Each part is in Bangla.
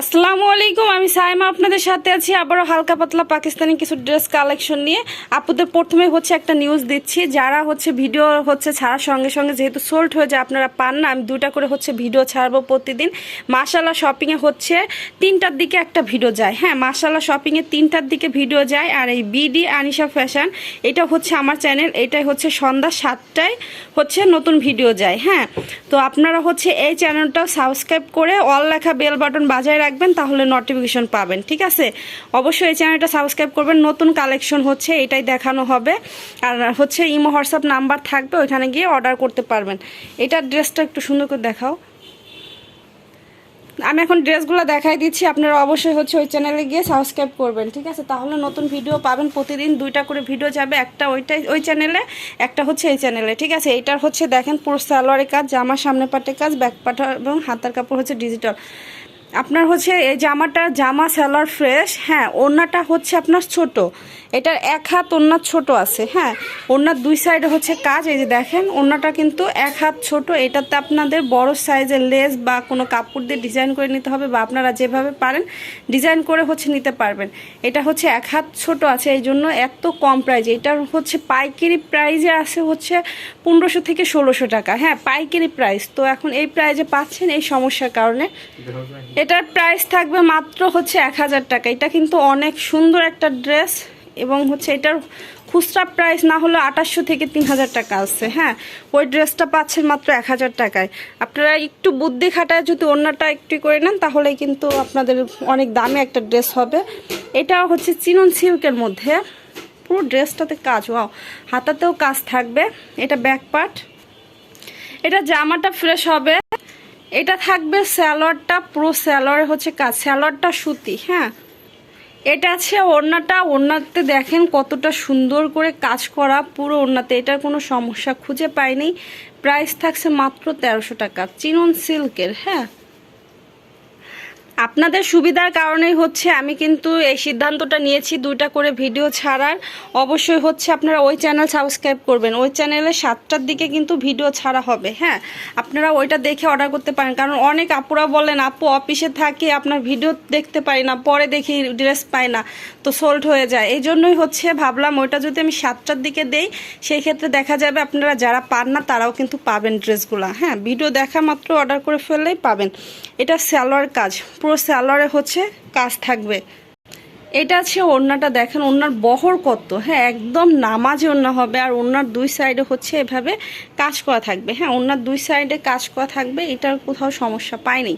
আসসালামু আলাইকুম, আমি সাইমা আপনাদের সাথে আছি। আবারও হালকা পাতলা পাকিস্তানি কিছু ড্রেস কালেকশন নিয়ে। আপুদের প্রথমে হচ্ছে একটা নিউজ দিচ্ছি। যারা হচ্ছে ভিডিও হচ্ছে ছাড়ার সঙ্গে সঙ্গে যেহেতু সোল্ড হয়ে যায়, আপনারা পান না, আমি দুটা করে হচ্ছে ভিডিও ছাড়বো প্রতিদিন। মাসাল্লাহ শপিংয়ে হচ্ছে তিনটার দিকে একটা ভিডিও যায়। হ্যাঁ মাসাল্লাহ শপিংয়ে তিনটার দিকে ভিডিও যায়। আর এই বিডি আনিশা ফ্যাশন এটা হচ্ছে আমার চ্যানেল এটাই হচ্ছে সন্ধ্যা সাতটায় হচ্ছে নতুন ভিডিও যায়। হ্যাঁ তো আপনারা হচ্ছে এই চ্যানেলটাও সাবস্ক্রাইব করে অল লেখা বেল বাটন বাজায় রাখবেন, তাহলে নোটিফিকেশন পাবেন, ঠিক আছে? অবশ্যই এই চ্যানেলটা সাবস্ক্রাইব করবেন, নতুন কালেকশন হচ্ছে, এটাই দেখানো হবে। আর হচ্ছে ইমো, হোয়াটসঅ্যাপ নাম্বার থাকবে, ওইখানে গিয়ে অর্ডার করতে পারবেন। এটার ড্রেসটা একটু সুন্দর করে দেখাও। আমি এখন ড্রেসগুলো দেখাই দিচ্ছি, আপনারা অবশ্যই হচ্ছে ওই চ্যানেলে গিয়ে সাবস্ক্রাইব করবেন, ঠিক আছে? তাহলে নতুন ভিডিও পাবেন, প্রতিদিন দুইটা করে ভিডিও যাবে, একটা ওইটাই, ওই চ্যানেলে একটা হচ্ছে এই চ্যানেলে ঠিক আছে? এইটার হচ্ছে দেখেন পুরো সালোয়ারের কাজ জামার সামনে পাটে কাজ, ব্যাক পাটা এবং হাতার কাপড় হচ্ছে ডিজিটাল আপনার হচ্ছে এই জামাটা জামা সালোয়ার ফ্রেশ হ্যাঁ ওড়নাটা হচ্ছে আপনার ছোট। এটার এক হাত ওড়নার ছোট আছে হ্যাঁ। ওড়নার দুই সাইডে হচ্ছে কাজ, এই যে দেখেন, ওড়নাটা কিন্তু এক হাত ছোট। এটাতে আপনাদের বড় সাইজের লেস বা কোনো কাপড় দিয়ে ডিজাইন করে নিতে হবে বা আপনারা যেভাবে পারেন ডিজাইন করে হচ্ছে নিতে পারবেন। এটা হচ্ছে এক হাত ছোট আছে, এই জন্য এত কম প্রাইজে এটার হচ্ছে পাইকারি প্রাইজে আছে হচ্ছে পনেরোশো থেকে ষোলোশো টাকা। হ্যাঁ পাইকারি প্রাইস তো এখন এই প্রাইজে পাচ্ছেন এই সমস্যার কারণে। এটার প্রাইস থাকবে মাত্র হচ্ছে এক হাজার টাকা। এটা কিন্তু অনেক সুন্দর একটা ড্রেস এবং হচ্ছে এটার খুচরা প্রাইস না হলে আঠাশশো থেকে তিন হাজার টাকা আছে হ্যাঁ? ওই ড্রেসটা পাচ্ছেন মাত্র এক হাজার টাকায়। আপনারা একটু বুদ্ধি খাটায় যদি অন্যটা একটু করে নেন তাহলে কিন্তু আপনাদের অনেক দামি একটা ড্রেস হবে। এটা হচ্ছে চিনন সিল্কের মধ্যে। পুরো ড্রেসটাতে কাজ, ওয়াও। হাতাতেও কাজ থাকবে। এটা ব্যাক পার্ট এটা জামাটা ফ্রেশ হবে। এটা থাকবে স্যালোয়ারটা, পুরো স্যালোয়ার হচ্ছে কাজ। স্যালোয়ারটা সুতি হ্যাঁ? এটা আছে ওড়নাটা, ওড়নাতে দেখেন কতটা সুন্দর করে কাজ করা পুরো ওড়নাতে। এটার কোনো সমস্যা খুঁজে পাইনি। প্রাইস থাকছে মাত্র তেরোশো টাকা, চিনন সিল্কের হ্যাঁ? আপনাদের সুবিধার কারণেই হচ্ছে আমি কিন্তু এই সিদ্ধান্তটা নিয়েছি দুইটা করে ভিডিও ছাড়ার। অবশ্যই হচ্ছে আপনারা ওই চ্যানেল সাবস্ক্রাইব করবেন। ওই চ্যানেলে সাতটার দিকে কিন্তু ভিডিও ছাড়া হবে হ্যাঁ? আপনারা ওইটা দেখে অর্ডার করতে পারেন। কারণ অনেক আপুরা বলেন, আপু, অফিসে থাকি, আপনার ভিডিও দেখতে পারি না, পরে দেখি ড্রেস পাই না, তো সোল্ড হয়ে যায়। এই জন্যই হচ্ছে ভাবলাম ওইটা যদি আমি সাতটার দিকে দেই, সেই ক্ষেত্রে দেখা যাবে আপনারা যারা পান না, তারাও কিন্তু পাবেন ড্রেসগুলো হ্যাঁ? ভিডিও দেখা মাত্র অর্ডার করে ফেললেই পাবেন। এটা স্যালোয়ার কাজ। পুরো স্যালোয়ারে হচ্ছে কাজ থাকবে। এটা আছে ওড়নাটা দেখেন, ওড়নার বহর কত। হ্যাঁ একদম নামাজে ওড়না হবে আর ওড়নার দুই সাইডে হচ্ছে এভাবে কাজ করা থাকবে। হ্যাঁ ওড়নার দুই সাইডে কাজ করা থাকবে, এটার কোথাও সমস্যা পায়নি।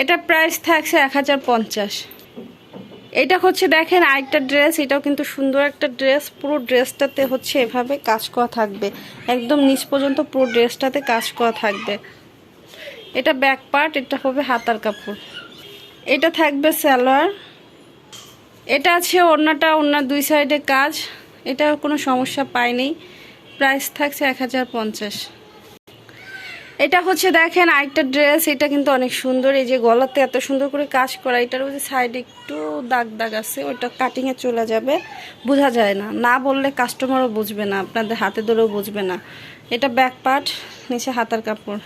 এটা প্রাইস থাকছে এক হাজার পঞ্চাশ। এটা হচ্ছে দেখেন আরেকটা ড্রেস এটাও কিন্তু সুন্দর একটা ড্রেস পুরো ড্রেসটাতে হচ্ছে এভাবে কাজ করা থাকবে। একদম নিচ পর্যন্ত পুরো ড্রেসটাতে কাজ করা থাকবে। এটা ব্যাক পার্ট এটা হবে হাতার কাপড়। এটা থাকবে স্যালোয়ার এটা আছে ওড়নাটা ওড়নার দুই সাইডে কাজ। এটা কোনো সমস্যা পায়নি প্রাইস থাকছে এক হাজার পঞ্চাশ। এটা হচ্ছে দেখেন আরেকটা ড্রেস এটা কিন্তু অনেক সুন্দর। এই যে গলাতে এত সুন্দর করে কাজ করা, এটার ওই যে সাইডে একটু দাগ দাগ আছে ওইটা কাটিংয়ে চলে যাবে। বোঝা যায় না। না বললে কাস্টমারও বুঝবে না, আপনাদের হাতে ধরেও বুঝবে না। এটা ব্যাক পার্ট নিচে হাতার কাপড়।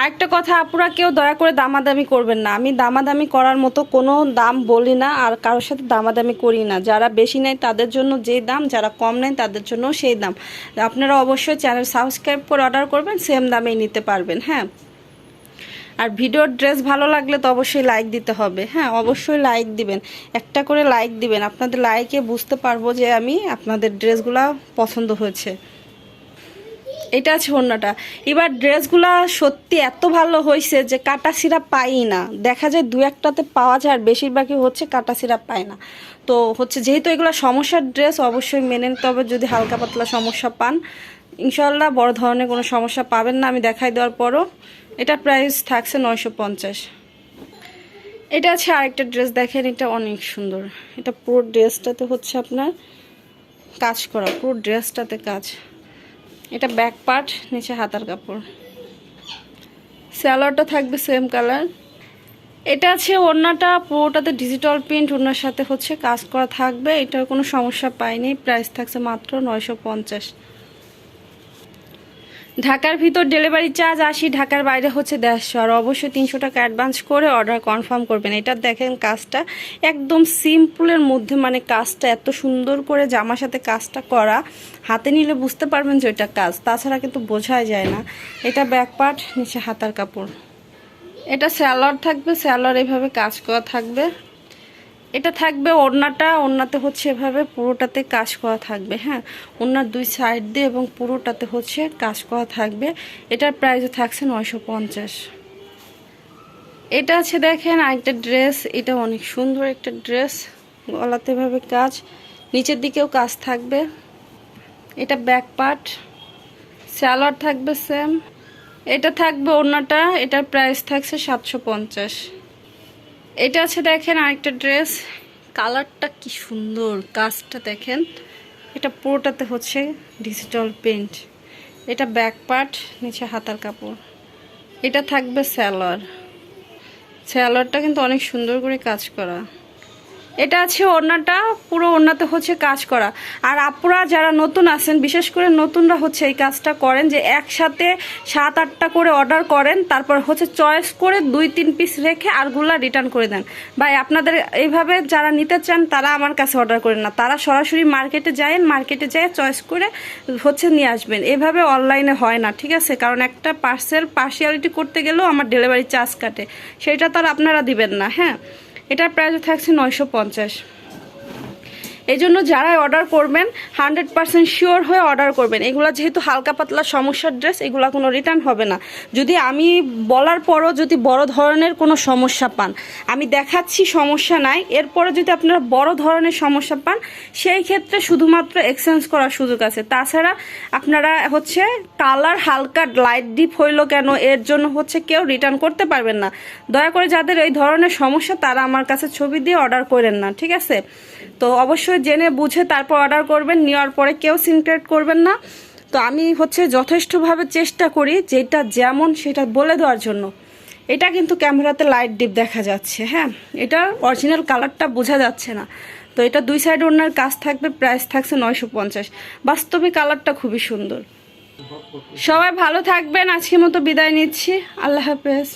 আরেকটা কথা, আপুরা, কেউ দয়া করে দামাদামি করবেন না। আমি দামাদামি করার মতো কোনো দাম বলি না আর কারোর সাথে দামাদামি করি না। যারা বেশি নেয় তাদের জন্য যে দাম, যারা কম নেয় তাদের জন্য সেই দাম। আপনারা অবশ্যই চ্যানেল সাবস্ক্রাইব করে অর্ডার করবেন, সেম দামেই নিতে পারবেন হ্যাঁ? আর ভিডিওর ড্রেস ভালো লাগলে তো অবশ্যই লাইক দিতে হবে হ্যাঁ? অবশ্যই লাইক দিবেন। একটা করে লাইক দিবেন। আপনাদের লাইকে বুঝতে পারব যে আমি আপনাদের ড্রেসগুলো পছন্দ হয়েছে। এটা আছে অন্যটা। এবার ড্রেসগুলা সত্যি এত ভালো হয়েছে যে কাটা সিরাপ পাই না। দেখা যায় দু একটাতে পাওয়া যায় আর বেশিরভাগই হচ্ছে কাটা সিরাপ পায় না। তো হচ্ছে যেহেতু এগুলো সমস্যার ড্রেস, অবশ্যই মেনে নিতে হবে যদি হালকা পাতলা সমস্যা পান। ইনশাল্লাহ বড় ধরনের কোনো সমস্যা পাবেন না। আমি দেখাই দেওয়ার পরও। এটা প্রাইস থাকছে নয়শো পঞ্চাশ। এটা আছে আরেকটা ড্রেস, দেখেন এটা অনেক সুন্দর। এটা পুরো ড্রেসটাতে হচ্ছে আপনার কাজ করা, পুরো ড্রেসটাতে কাজ। এটা ব্যাক পার্ট নিচে হাতার কাপড়। স্যালোয়ারটা থাকবে সেম কালার এটা আছে ওড়নাটা, পুরোটাতে ডিজিটাল প্রিন্ট ওড়নার সাথে হচ্ছে কাজ করা থাকবে। এটার কোনো সমস্যা পাইনি। প্রাইস থাকছে মাত্র নয়শো পঞ্চাশ। ঢাকার ভিতর ডেলিভারি চার্জ আশি, ঢাকার বাইরে হচ্ছে দেড়শো। আর অবশ্যই তিনশো টাকা অ্যাডভান্স করে অর্ডার কনফার্ম করবেন। এটা দেখেন কাজটা একদম সিম্পলের মধ্যে মানে কাজটা এত সুন্দর করে জামার সাথে কাজটা করা। হাতে নিলে বুঝতে পারবেন যে ওইটা কাজ, তাছাড়া কিন্তু বোঝাই যায় না। এটা ব্যাক পার্ট নিচে হাতার কাপড়। এটা স্যালোয়ার থাকবে স্যালোয়ার এভাবে কাজ করা থাকবে। এটা থাকবে ওড়নাটা, ওড়নাতে হচ্ছে এভাবে পুরোটাতে কাজ করা থাকবে হ্যাঁ? ওড়নার দুই সাইড দিয়ে এবং পুরোটাতে হচ্ছে কাজ করা থাকবে। এটার প্রাইসও থাকছে নয়শো পঞ্চাশ। এটা আছে দেখেন আরেকটা ড্রেস এটা অনেক সুন্দর একটা ড্রেস গলাতে এভাবে কাজ। নিচের দিকেও কাজ থাকবে। এটা ব্যাক পার্ট স্যালোয়ার থাকবে সেম এটা থাকবে ওড়নাটা, এটার প্রাইস থাকছে সাতশো পঞ্চাশ। এটা আছে দেখেন আরেকটা ড্রেস। কালারটা কি সুন্দর, কাজটা দেখেন। এটা পুরোটাতে হচ্ছে ডিজিটাল পেন্ট এটা ব্যাক পার্ট নিচে হাতার কাপড়। এটা থাকবে স্যালোয়ার স্যালোয়ারটা কিন্তু অনেক সুন্দর করে কাজ করা। এটা আছে ওড়নাটা, পুরো ওড়নাতে হচ্ছে কাজ করা। আর আপুরা যারা নতুন আছেন, বিশেষ করে নতুনরা হচ্ছে এই কাজটা করেন যে একসাথে সাত, আটটা করে অর্ডার করেন, তারপর হচ্ছে চয়েস করে দুই, তিন পিস রেখে আরগুলা রিটার্ন করে দেন। ভাই, আপনাদের এইভাবে যারা নিতে চান, তারা আমার কাছে অর্ডার করেন না। তারা সরাসরি মার্কেটে যায় মার্কেটে যায় চয়েস করে হচ্ছে নিয়ে আসবেন। এভাবে অনলাইনে হয় না, ঠিক আছে? কারণ একটা পার্সেল, পার্সিয়ালিটি করতে গেলেও আমার ডেলিভারি চার্জ কাটে। সেটা তো আর আপনারা দিবেন না হ্যাঁ? এটার প্রাইস থাকছে নয়শো পঞ্চাশ। এই জন্য যারাই অর্ডার করবেন হান্ড্রেড পারসেন্ট শিওর হয়ে অর্ডার করবেন। এগুলো যেহেতু হালকা পাতলা সমস্যার ড্রেস এগুলো কোনো রিটার্ন হবে না। যদি আমি বলার পরও যদি বড় ধরনের কোনো সমস্যা পান, আমি দেখাচ্ছি সমস্যা নাই, এরপরে যদি আপনারা বড় ধরনের সমস্যা পান, সেই ক্ষেত্রে শুধুমাত্র এক্সচেঞ্জ করার সুযোগ আছে। তাছাড়া আপনারা হচ্ছে কালার হালকা লাইট ডিপ হইল কেন, এর জন্য হচ্ছে কেউ রিটার্ন করতে পারবেন না। দয়া করে যাদের এই ধরনের সমস্যা, তারা আমার কাছে ছবি দিয়ে অর্ডার করেন না, ঠিক আছে? তো অবশ্যই জেনে বুঝে তারপর অর্ডার করবেন, নেওয়ার পরে কেউ সিনক্রেট করবেন না। তো আমি হচ্ছে যথেষ্টভাবে চেষ্টা করি যেটা যেমন সেটা বলে দেওয়ার জন্য। এটা কিন্তু ক্যামেরাতে লাইট ডিপ দেখা যাচ্ছে হ্যাঁ? এটার অরিজিনাল কালারটা বোঝা যাচ্ছে না। তো এটা দুই সাইড ওনার কাজ থাকবে প্রাইস থাকছে নয়শো পঞ্চাশ। বাস্তবে কালারটা খুবই সুন্দর। সবাই ভালো থাকবেন, আজকের মতো বিদায় নিচ্ছি। আল্লাহ হাফেজ।